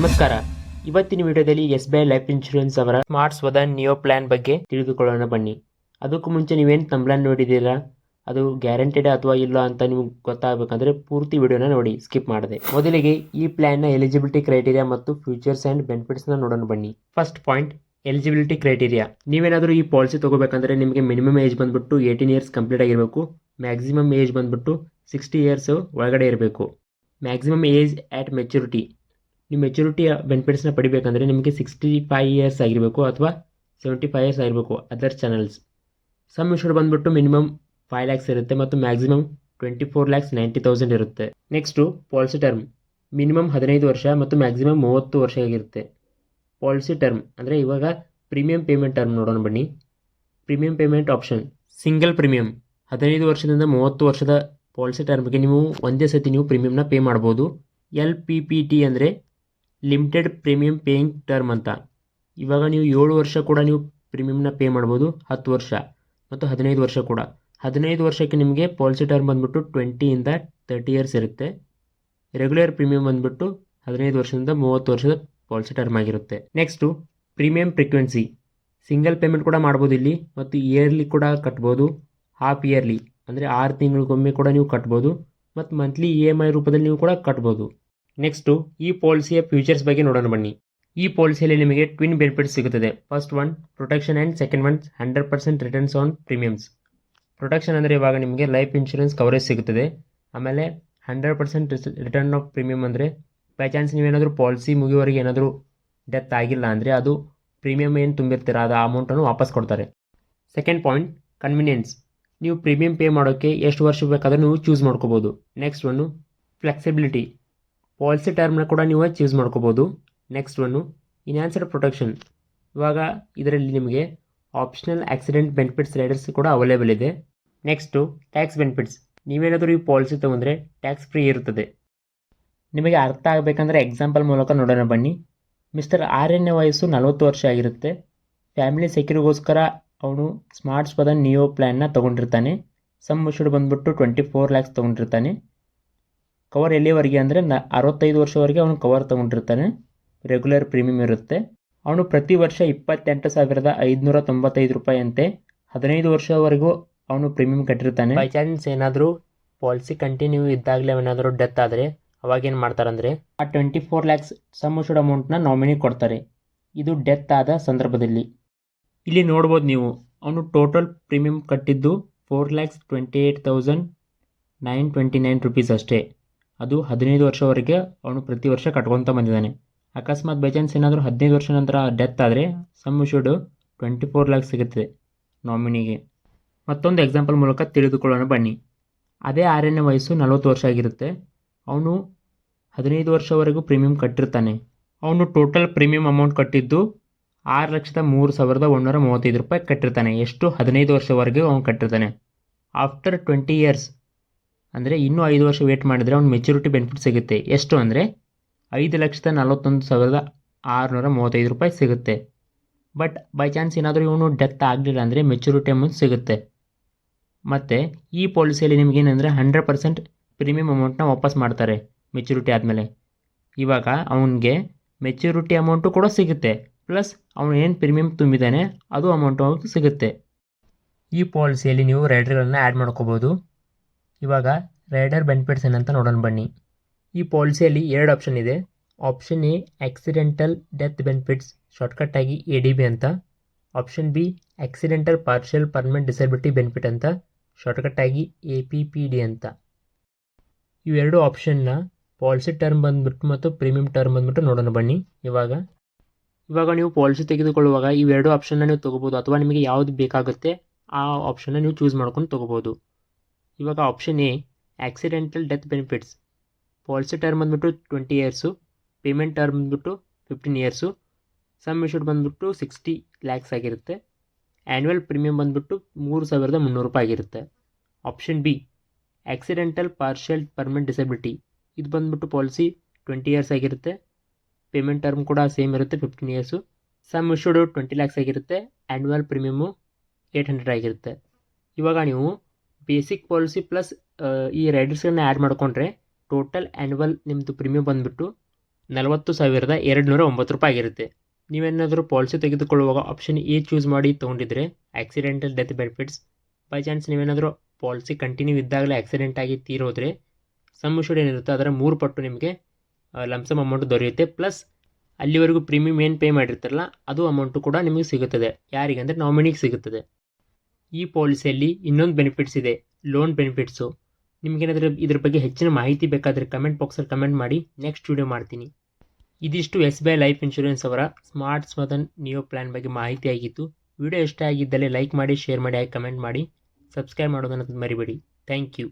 ನಮಸ್ಕಾರ. ಇವತ್ತಿನ ವಿಡಿಯೋದಲ್ಲಿ S B I life insurance ಅವರ ಸ್ಮಾರ್ಟ್ ಸ್ವದನ್ ನಿಯೋ ಪ್ಲಾನ್ ಬಗ್ಗೆ ತಿಳಿದುಕೊಳ್ಳೋಣ ಬನ್ನಿ. ಅದಕ್ಕೂ ಮುಂಚೆ ನೀವೇನು ತಂಬ್ಲಾನ್ ನೋಡಿದ್ದೀರಾ? ಅದು ಗ್ಯಾರಂಟೆಡ್ ಅಥವಾ ಇಲ್ಲ ಅಂತ ನಿಮ್ಗೆ ಗೊತ್ತಾಗಬೇಕಂದ್ರೆ ಪೂರ್ತಿ ವಿಡಿಯೋನ ನೋಡಿ, ಸ್ಕಿಪ್ ಮಾಡಿದೆ. ಮೊದಲಿಗೆ ಈ ಪ್ಲಾನ್ನ ಎಲಿಜಿಬಿಲಿಟಿ ಕ್ರೈಟೀರಿಯಾ ಮತ್ತು ಫ್ಯೂಚರ್ಸ್ ಆ್ಯಂಡ್ ಬೆನಿಫಿಟ್ಸ್ನ ನೋಡೋಣ ಬನ್ನಿ. First point, eligibility criteria. ನೀವೇನಾದರೂ ಈ ಪಾಲಿಸಿ ತೊಗೋಬೇಕಂದ್ರೆ ನಿಮಗೆ ಮಿನಿಮಮ್ ಏಜ್ ಬಂದುಬಿಟ್ಟು ಏಯ್ಟೀನ್ ಇಯರ್ಸ್ ಕಂಪ್ಲೀಟ್ ಆಗಿರಬೇಕು. ಮ್ಯಾಕ್ಸಿಮಮ್ ಏಜ್ ಬಂದುಬಿಟ್ಟು ಸಿಕ್ಸ್ಟಿ ಇಯರ್ಸ್ ಒಳಗಡೆ ಇರಬೇಕು. ಮ್ಯಾಕ್ಸಿಮಮ್ ಏಜ್ ಆ್ಯಟ್ ಮೆಚುರಿಟಿ ನೀವು ಮೆಚುರಿಟಿ ಬೆನಿಫಿಟ್ಸ್ನ ಪಡಿಬೇಕಂದ್ರೆ ನಿಮಗೆ ಸಿಕ್ಸ್ಟಿ ಫೈವ್ ಇಯರ್ಸ್ ಆಗಿರಬೇಕು ಅಥವಾ ಸೆವೆಂಟಿ ಫೈವ್ ಇಯರ್ಸ್ ಆಗಿರಬೇಕು ಅದರ್ ಚಾನಲ್ಸ್ ಸಮ್ ಇಶ್ಯೂಡ್ ಬಂದುಬಿಟ್ಟು ಮಿನಿಮಮ್ ಫೈವ್ ಲ್ಯಾಕ್ಸ್ ಇರುತ್ತೆ ಮತ್ತು maximum twenty four lakhs ninety thousand ಇರುತ್ತೆ. ನೆಕ್ಸ್ಟು ಪಾಲಿಸಿ ಟರ್ಮ್ ಮಿನಿಮಮ್ ಹದಿನೈದು ವರ್ಷ ಮತ್ತು ಮ್ಯಾಕ್ಸಿಮಮ್ ಮೂವತ್ತು ವರ್ಷ ಆಗಿರುತ್ತೆ. ಪಾಲಿಸಿ ಟರ್ಮ್ ಅಂದರೆ ಇವಾಗ ಪ್ರೀಮಿಯಂ ಪೇಮೆಂಟ್ ಟರ್ಮ್ ನೋಡೋಣ ಬನ್ನಿ. Premium payment option single premium ಹದಿನೈದು ವರ್ಷದಿಂದ ಮೂವತ್ತು ವರ್ಷದ ಪಾಲಿಸಿ ಟರ್ಮ್ಗೆ ನೀವು ಒಂದೇ ಸತಿ ನೀವು ಪ್ರೀಮಿಯಂನ ಪೇ ಮಾಡ್ಬೋದು. ಎಲ್ ಪಿ ಪಿ ಟಿ ಅಂದರೆ ಲಿಮಿಟೆಡ್ ಪ್ರೀಮಿಯಂ ಪೇಯಿಂಗ್ ಟರ್ಮ್ ಅಂತ. ಇವಾಗ ನೀವು ಏಳು ವರ್ಷ ಕೂಡ ನೀವು ಪ್ರೀಮಿಯಂನ ಪೇ ಮಾಡ್ಬೋದು, ಹತ್ತು ವರ್ಷ ಮತ್ತು ಹದಿನೈದು ವರ್ಷ ಕೂಡ. ಹದಿನೈದು ವರ್ಷಕ್ಕೆ ನಿಮಗೆ ಪಾಲಿಸಿ ಟರ್ಮ್ ಬಂದುಬಿಟ್ಟು ಟ್ವೆಂಟಿಯಿಂದ ತರ್ಟಿ ಇಯರ್ಸ್ ಇರುತ್ತೆ. ರೆಗ್ಯುಲರ್ ಪ್ರೀಮಿಯಂ ಬಂದುಬಿಟ್ಟು ಹದಿನೈದು ವರ್ಷದಿಂದ ಮೂವತ್ತು ವರ್ಷದ ಪಾಲಿಸಿ ಟರ್ಮ್ ಆಗಿರುತ್ತೆ. Next premium frequency single payment ಕೂಡ ಮಾಡ್ಬೋದು ಇಲ್ಲಿ ಮತ್ತು ಇಯರ್ಲಿ ಕೂಡ ಕಟ್ಬೋದು. ಹಾಫ್ ಇಯರ್ಲಿ ಅಂದರೆ ಆರು ತಿಂಗಳಿಗೊಮ್ಮೆ ಕೂಡ ನೀವು ಕಟ್ಬೋದು ಮತ್ತು ಮಂತ್ಲಿ ಇ ಎಂ ಐ ರೂಪದಲ್ಲಿ ನೀವು ಕೂಡ ಕಟ್ಬೋದು. ನೆಕ್ಸ್ಟು ಈ ಪಾಲಿಸಿಯ ಫ್ಯೂಚರ್ಸ್ ಬಗ್ಗೆ ನೋಡೋಣ ಬನ್ನಿ. ಈ ಪಾಲಿಸಿಯಲ್ಲಿ ನಿಮಗೆ ಟ್ವಿನ್ ಬೆನಿಫಿಟ್ಸ್ ಸಿಗುತ್ತದೆ. First one protection and second one hundred percent returns on premiums protection ಅಂದರೆ ಇವಾಗ ನಿಮಗೆ ಲೈಫ್ ಇನ್ಶೂರೆನ್ಸ್ ಕವರೇಜ್ ಸಿಗುತ್ತದೆ. ಆಮೇಲೆ hundred percent return of premium ಅಂದರೆ ಬೈ ಚಾನ್ಸ್ ನೀವೇನಾದರೂ ಪಾಲಿಸಿ ಮುಗಿಯುವವರೆಗೆ ಏನಾದರೂ ಡೆತ್ ಆಗಿಲ್ಲ ಅಂದರೆ ಅದು ಪ್ರೀಮಿಯಮ್ ಏನು ತುಂಬಿರ್ತೀರ, ಅದು ಆ ಅಮೌಂಟನ್ನು ವಾಪಸ್ ಕೊಡ್ತಾರೆ. ಸೆಕೆಂಡ್ ಪಾಯಿಂಟ್ ಕನ್ವೀನಿಯೆನ್ಸ್ ನೀವು ಪ್ರೀಮಿಯಂ ಪೇ ಮಾಡೋಕ್ಕೆ ಎಷ್ಟು ವರ್ಷ ಬೇಕಾದರೂ ನೀವು ಚೂಸ್ ಮಾಡ್ಕೋಬೋದು. ನೆಕ್ಸ್ಟ್ ಒನ್ನು ಫ್ಲೆಕ್ಸಿಬಿಲಿಟಿ ಪಾಲಿಸಿ ಟರ್ಮ್ನ ಕೂಡ ನೀವು ಚೂಸ್ ಮಾಡ್ಕೋಬೋದು. ನೆಕ್ಸ್ಟ್ ಒನ್ನು ಇನ್ಯಾನ್ಸಡ್ ಪ್ರೊಟೆಕ್ಷನ್ ಇವಾಗ ಇದರಲ್ಲಿ ನಿಮಗೆ ಆಪ್ಷನಲ್ ಆಕ್ಸಿಡೆಂಟ್ ಬೆನಿಫಿಟ್ಸ್ ರೈಡರ್ಸ್ ಕೂಡ ಅವೈಲೇಬಲ್ ಇದೆ. ನೆಕ್ಸ್ಟು ಟ್ಯಾಕ್ಸ್ ಬೆನಿಫಿಟ್ಸ್ ನೀವೇನಾದರೂ ಈ ಪಾಲಿಸಿ ತೊಗೊಂಡ್ರೆ ಟ್ಯಾಕ್ಸ್ ಫ್ರೀ ಇರುತ್ತದೆ. ನಿಮಗೆ ಅರ್ಥ ಆಗಬೇಕಂದ್ರೆ ಎಕ್ಸಾಂಪಲ್ ಮೂಲಕ ನೋಡೋಣ ಬನ್ನಿ. ಮಿಸ್ಟರ್ ಎನ್ ವಯಸ್ಸು ನಲವತ್ತು ವರ್ಷ ಆಗಿರುತ್ತೆ. ಫ್ಯಾಮಿಲಿ ಸೆಕ್ಯೂರಿಗೋಸ್ಕರ ಅವನು ಸ್ಮಾರ್ಟ್ ಸ್ಪದನ್ ನಿಯೋ ಪ್ಲ್ಯಾನ್ನ ತೊಗೊಂಡಿರ್ತಾನೆ. ಸಮ್ ಶುಡ್ ಬಂದ್ಬಿಟ್ಟು ಟ್ವೆಂಟಿ ಫೋರ್ ಲ್ಯಾಕ್ಸ್ ತೊಗೊಂಡಿರ್ತಾನೆ. ಕವರ್ ಎಲ್ಲಿವರೆಗೆ ಅಂದರೆ ನ ಅರವತ್ತೈದು ವರ್ಷವರೆಗೆ ಅವನು ಕವರ್ ತೊಗೊಂಡಿರ್ತಾನೆ. ರೆಗ್ಯುಲರ್ ಪ್ರೀಮಿಯಂ ಇರುತ್ತೆ. ಅವನು ಪ್ರತಿ ವರ್ಷ ಇಪ್ಪತ್ತೆಂಟು ಸಾವಿರದ ಐದುನೂರ ತೊಂಬತ್ತೈದು ರೂಪಾಯಿಯಂತೆ. ಹದಿನೈದು ವರ್ಷವರೆಗೂ ಅವನು ಪ್ರೀಮಿಯಂ ಕಟ್ಟಿರ್ತಾನೆ. ಬೈ ಚಾನ್ಸ್ ಏನಾದರೂ ಪಾಲಿಸಿ ಕಂಟಿನ್ಯೂ ಇದ್ದಾಗಲೇ ಏನಾದರೂ ಡೆತ್ ಆದರೆ ಅವಾಗೇನು ಮಾಡ್ತಾರಂದರೆ? ಆ twenty four lakhs sum assured issued ಅಮೌಂಟ್ನ ನಾಮಿನಿ ಕೊಡ್ತಾರೆ. ಇದು ಡೆತ್ ಆದ ಸಂದರ್ಭದಲ್ಲಿ. ಇಲ್ಲಿ ನೋಡ್ಬೋದು ನೀವು. ಅವನು ಟೋಟಲ್ ಪ್ರೀಮಿಯಂ ಕಟ್ಟಿದ್ದು four lakhs twenty eight thousand nine twenty nine rupees ಅಷ್ಟೇ. ಅದು ಹದಿನೈದು ವರ್ಷವರೆಗೆ ಅವನು ಪ್ರತಿ ವರ್ಷ ಕಟ್ಕೊತ ಬಂದಿದ್ದಾನೆ. ಅಕಸ್ಮಾತ್ ಬೈ ಚಾನ್ಸ್ ಏನಾದರೂ ಹದಿನೈದು ವರ್ಷ ನಂತರ ಡೆತ್ ಆದರೆ sum assured twenty four lakhs ಸಿಗುತ್ತೆ ನಾಮಿನಿಗೆ ಮತ್ತೊಂದು ಎಕ್ಸಾಂಪಲ್ ಮೂಲಕ ತಿಳಿದುಕೊಳ್ಳೋಣ ಬನ್ನಿ. ಅದೇ ಆರನೇ ವಯಸ್ಸು ನಲವತ್ತು ವರ್ಷ ಆಗಿರುತ್ತೆ. ಅವನು ಹದಿನೈದು ವರ್ಷವರೆಗೂ ಪ್ರೀಮಿಯಂ ಕಟ್ಟಿರ್ತಾನೆ. ಅವನು ಟೋಟಲ್ ಪ್ರೀಮಿಯಂ ಅಮೌಂಟ್ ಕಟ್ಟಿದ್ದು ಆರು ಲಕ್ಷದ ಮೂರು ಸಾವಿರದ ಒಂದೂರ ಮೂವತ್ತೈದು ರೂಪಾಯಿ ಕಟ್ಟಿರ್ತಾನೆ. ಎಷ್ಟು? ಹದಿನೈದು ವರ್ಷವರೆಗೂ ಅವನು ಕಟ್ಟಿರ್ತಾನೆ. ಆಫ್ಟರ್ ಟ್ವೆಂಟಿ ಇಯರ್ಸ್ ಅಂದರೆ ಇನ್ನೂ ಐದು ವರ್ಷ ವೇಟ್ ಮಾಡಿದರೆ ಅವ್ನು ಮೆಚುರಿಟಿ ಬೆನಿಫಿಟ್ ಸಿಗುತ್ತೆ. ಎಷ್ಟು ಅಂದರೆ ಐದು ಲಕ್ಷದ ನಲವತ್ತೊಂದು ಸಾವಿರದ ಆರುನೂರ ಮೂವತ್ತೈದು ರೂಪಾಯಿ ಸಿಗುತ್ತೆ. ಬಟ್ ಬೈ ಚಾನ್ಸ್ ಏನಾದರೂ ಇವನು ಡೆತ್ ಆಗಲಿಲ್ಲ ಅಂದರೆ ಮೆಚುರಿಟಿ ಅಮೌಂಟ್ ಸಿಗುತ್ತೆ. ಮತ್ತು ಈ ಪಾಲಿಸಿಯಲ್ಲಿ ನಿಮಗೇನಂದರೆ ಹಂಡ್ರೆಡ್ ಪರ್ಸೆಂಟ್ ಪ್ರೀಮಿಯಂ ಅಮೌಂಟ್ನ ವಾಪಸ್ ಮಾಡ್ತಾರೆ ಮೆಚುರಿಟಿ ಆದಮೇಲೆ. ಇವಾಗ ಅವನಿಗೆ ಮೆಚುರಿಟಿ ಅಮೌಂಟು ಕೂಡ ಸಿಗುತ್ತೆ. ಪ್ಲಸ್ ಅವನು ಏನು ಪ್ರೀಮಿಯಂ ತುಂಬಿದ್ದಾನೆ ಅದು ಅಮೌಂಟು ಸಿಗುತ್ತೆ. ಈ ಪಾಲಿಸಿಯಲ್ಲಿ ನೀವು ರೈಡರ್ಗಳನ್ನ ಆ್ಯಡ್ ಮಾಡ್ಕೋಬೋದು. ಇವಾಗ ರೈಡರ್ ಬೆನಿಫಿಟ್ಸ್ ಏನಂತ ನೋಡೋಣ ಬನ್ನಿ. ಈ ಪಾಲಿಸಿಯಲ್ಲಿ ಎರಡು ಆಪ್ಷನ್ ಇದೆ. Option A accidental death benefits ಶಾರ್ಟ್ಕಟ್ಟಾಗಿ A D B ಅಂತ. Option B accidental partial permanent disability benefit ಅಂತ. ಶಾರ್ಟ್ಕಟ್ಟಾಗಿ ಎ ಪಿ ಪಿ ಡಿ ಅಂತ. ಇವೆರಡು ಆಪ್ಷನ್ನ ಪಾಲಿಸಿ ಟರ್ಮ್ ಬಂದ್ಬಿಟ್ಟು ಮತ್ತು ಪ್ರೀಮಿಯಂ ಟರ್ಮ್ ಬಂದ್ಬಿಟ್ಟು ನೋಡೋಣ ಬನ್ನಿ. ಇವಾಗ ಇವಾಗ ನೀವು ಪಾಲಿಸಿ ತೆಗೆದುಕೊಳ್ಳುವಾಗ ಇವೆರಡು ಆಪ್ಷನ್ನ ನೀವು ತೊಗೋಬೋದು ಅಥವಾ ನಿಮಗೆ ಯಾವುದು ಬೇಕಾಗುತ್ತೆ ಆ ಆಪ್ಷನ್ನ ನೀವು ಚೂಸ್ ಮಾಡ್ಕೊಂಡು ತೊಗೋಬೋದು. ಇವಾಗ option A accidental death benefits policy term ಬಂದುಬಿಟ್ಟು ಟ್ವೆಂಟಿ ಇಯರ್ಸು ಪೇಮೆಂಟ್ ಟರ್ಮ್ ಬಂದುಬಿಟ್ಟು ಫಿಫ್ಟೀನ್ ಇಯರ್ಸು ಸಮ್ ಇಶ್ಯೂಡ್ ಬಂದುಬಿಟ್ಟು ಸಿಕ್ಸ್ಟಿ ಲ್ಯಾಕ್ಸ್ ಆಗಿರುತ್ತೆ. ಆ್ಯನ್ಯುವಲ್ ಪ್ರೀಮಿಯಂ ಬಂದ್ಬಿಟ್ಟು ಮೂರು ಸಾವಿರದ ಮುನ್ನೂರು ರೂಪಾಯಿ ಆಗಿರುತ್ತೆ. Option B accidental partial permanent disability ಇದು ಬಂದ್ಬಿಟ್ಟು ಪಾಲಿಸಿ ಟ್ವೆಂಟಿ ಇಯರ್ಸ್ ಆಗಿರುತ್ತೆ. ಪೇಮೆಂಟ್ ಟರ್ಮ್ ಕೂಡ ಸೇಮ್ ಇರುತ್ತೆ fifteen years sum issued twenty lakhs ಆಗಿರುತ್ತೆ. ಆ್ಯನ್ಯುವಲ್ ಪ್ರೀಮಿಯಮು ಏಯ್ಟ್ ಹಂಡ್ರೆಡ್ ಆಗಿರುತ್ತೆ. ಇವಾಗ ನೀವು ಬೇಸಿಕ್ ಪಾಲಿಸಿ ಪ್ಲಸ್ ಈ ರೈಡರ್ಸ್ಗಳನ್ನ ಆ್ಯಡ್ ಮಾಡಿಕೊಂಡ್ರೆ ಟೋಟಲ್ ಆ್ಯನ್ಯುವಲ್ ನಿಮ್ಮದು ಪ್ರೀಮಿಯಂ ಬಂದುಬಿಟ್ಟು ನಲವತ್ತು ಸಾವಿರದ ಎರಡು ನೂರ ಒಂಬತ್ತು ರೂಪಾಯಿ ಆಗಿರುತ್ತೆ. ನೀವೇನಾದರೂ ಪಾಲಿಸಿ ತೆಗೆದುಕೊಳ್ಳುವಾಗ ಆಪ್ಷನ್ ಎ ಚೂಸ್ ಮಾಡಿ ತೊಗೊಂಡಿದ್ರೆ accidental death benefits by chance ನೀವೇನಾದರೂ ಪಾಲಿಸಿ ಕಂಟಿನ್ಯೂ ಇದ್ದಾಗಲೇ ಆಕ್ಸಿಡೆಂಟ್ ಆಗಿ ತೀರೋದ್ರೆ ಸಮ್ ಇನ್ಶೂರ್ಡ್ ಏನಿರುತ್ತೆ ಅದರ ಮೂರು ಪಟ್ಟು ನಿಮಗೆ ಲಂಸಮ್ ಅಮೌಂಟ್ ದೊರೆಯುತ್ತೆ. ಪ್ಲಸ್ ಅಲ್ಲಿವರೆಗೂ ಪ್ರೀಮಿಯಮ್ ಏನು ಪೇ ಮಾಡಿರ್ತಾರಲ್ಲ, ಅದು ಅಮೌಂಟು ಕೂಡ ನಿಮಗೆ ಸಿಗುತ್ತದೆ. ಯಾರಿಗಂದರೆ ನಾಮಿನಿಗೆ ಸಿಗುತ್ತದೆ. ಈ ಪಾಲಿಸಿಯಲ್ಲಿ ಇನ್ನೊಂದು ಬೆನಿಫಿಟ್ಸ್ ಇದೆ ಲೋನ್ ಬೆನಿಫಿಟ್ಸು ನಿಮಗೇನಾದರೂ ಇದ್ರ ಬಗ್ಗೆ ಹೆಚ್ಚಿನ ಮಾಹಿತಿ ಬೇಕಾದರೆ ಕಮೆಂಟ್ ಬಾಕ್ಸಲ್ಲಿ ಕಮೆಂಟ್ ಮಾಡಿ ನೆಕ್ಸ್ಟ್ ವಿಡಿಯೋ ಮಾಡ್ತೀನಿ. ಇದಿಷ್ಟು S B I life insurance ಅವರ ಸ್ಮಾರ್ಟ್ ಸ್ಮದನ್ ನಿಯೋ ಪ್ಲಾನ್ ಬಗ್ಗೆ ಮಾಹಿತಿ ಆಗಿತ್ತು. ವಿಡಿಯೋ ಇಷ್ಟ ಆಗಿದ್ದಲ್ಲಿ ಲೈಕ್ ಮಾಡಿ ಶೇರ್ ಮಾಡಿ, ಹಾಗೆ ಕಮೆಂಟ್ ಮಾಡಿ. ಸಬ್ಸ್ಕ್ರೈಬ್ ಮಾಡೋದನ್ನು ಮರಿಬೇಡಿ. Thank you